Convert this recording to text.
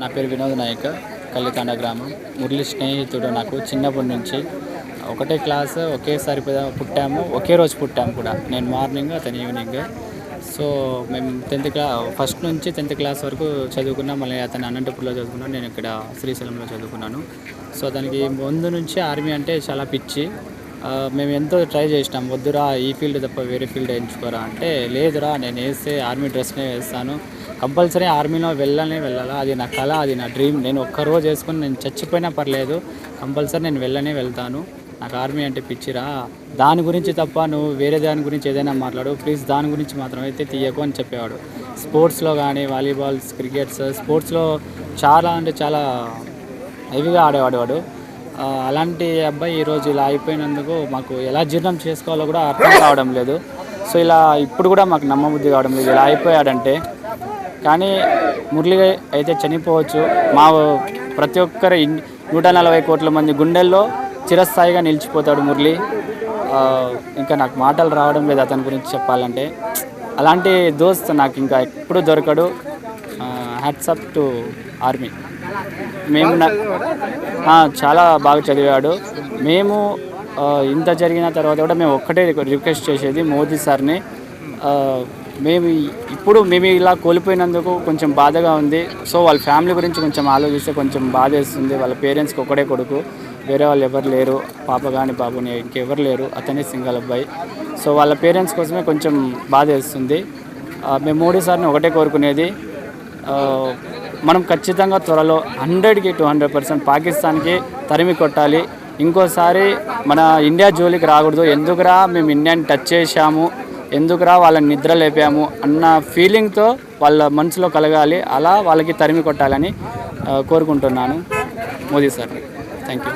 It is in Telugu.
నా పేరు వినోద్ నాయక్ కల్లికాండ గ్రామం. మురళి స్నేహితుడు నాకు చిన్నప్పటి నుంచి. ఒకటే క్లాస్ ఒకేసారి పుట్టాము. ఒకే రోజు పుట్టాము కూడా. నేను మార్నింగ్ అతను ఈవినింగ్ సో మేము టెన్త్ క్లా ఫస్ట్ నుంచి టెన్త్ క్లాస్ వరకు చదువుకున్నాం. మళ్ళీ అతను అనంతపూర్లో చదువుకున్నాను. నేను ఇక్కడ శ్రీశైలంలో చదువుకున్నాను. సో అతనికి ముందు నుంచి ఆర్మీ అంటే చాలా పిచ్చి. మేము ఎంతో ట్రై చేసినాం వద్దురా ఈ ఫీల్డ్ తప్ప వేరే ఫీల్డ్ ఎంచుకోరా అంటే లేదురా నేను వేస్తే ఆర్మీ డ్రెస్నే వేస్తాను. కంపల్సరీ ఆర్మీలో వెళ్ళనే వెళ్ళాలా? అది నా కళ అది నా డ్రీమ్. నేను ఒక్క రోజు వేసుకొని నేను చచ్చిపోయినా పర్లేదు కంపల్సరీ నేను వెళ్ళనే వెళ్తాను. నాకు ఆర్మీ అంటే పిచ్చిరా. దాని గురించి తప్ప నువ్వు వేరే దాని గురించి ఏదైనా మాట్లాడు. ప్లీజ్ దాని గురించి మాత్రం అయితే తీయకు అని చెప్పేవాడు. స్పోర్ట్స్లో కానీ వాలీబాల్స్ క్రికెట్స్ స్పోర్ట్స్లో చాలా అంటే చాలా హెవీగా ఆడేవాడు వాడు. అలాంటి అబ్బాయి ఈరోజు ఇలా అయిపోయినందుకు మాకు ఎలా జీర్ణం చేసుకోవాలో కూడా అర్థం కావడం లేదు. సో ఇలా ఇప్పుడు కూడా మాకు నమ్మబుద్ధి కావడం లేదు. ఇలా అయిపోయాడంటే. కానీ మురళి అయితే చనిపోవచ్చు. మా ప్రతి ఒక్కరి నూట నలభై కోట్ల మంది గుండెల్లో చిరస్థాయిగా నిలిచిపోతాడు మురళి. ఇంకా నాకు మాటలు రావడం లేదు అతని గురించి చెప్పాలంటే. అలాంటి దోస్త్ నాకు ఇంకా ఎప్పుడు దొరకడు. హ్యాట్సప్ టు ఆర్మీ మేము చాలా బాగా చదివాడు. మేము ఇంత జరిగిన తర్వాత కూడా మేము ఒక్కటే రిక్వెస్ట్ చేసేది మోదీ సార్ని. మేము ఇప్పుడు మేము ఇలా కోల్పోయినందుకు కొంచెం బాధగా ఉంది. సో వాళ్ళ ఫ్యామిలీ గురించి కొంచెం ఆలోచిస్తే కొంచెం బాధ వేస్తుంది. వాళ్ళ పేరెంట్స్కి ఒక్కడే కొడుకు. వేరే వాళ్ళు ఎవరు లేరు. పాప కానీ బాబుని ఇంకెవరు లేరు. అతనే సింగల్ అబ్బాయి. సో వాళ్ళ పేరెంట్స్ కోసమే కొంచెం బాధ వేస్తుంది. మేము మోడీ సార్ని ఒకటే కోరుకునేది. మనం ఖచ్చితంగా త్వరలో హండ్రెడ్కి టూ హండ్రెడ్ పర్సెంట్ పాకిస్తాన్కి తరిమి కొట్టాలి. ఇంకోసారి మన ఇండియా జోలికి రాకూడదు. ఎందుకురా మేము ఇండియాని టచ్ చేశాము? ఎందుకురా వాళ్ళని నిద్ర లేపాము? అన్న ఫీలింగ్తో వాళ్ళ మనసులో కలగాలి. అలా వాళ్ళకి తరిమి కొట్టాలని కోరుకుంటున్నాను. Modi sir thank you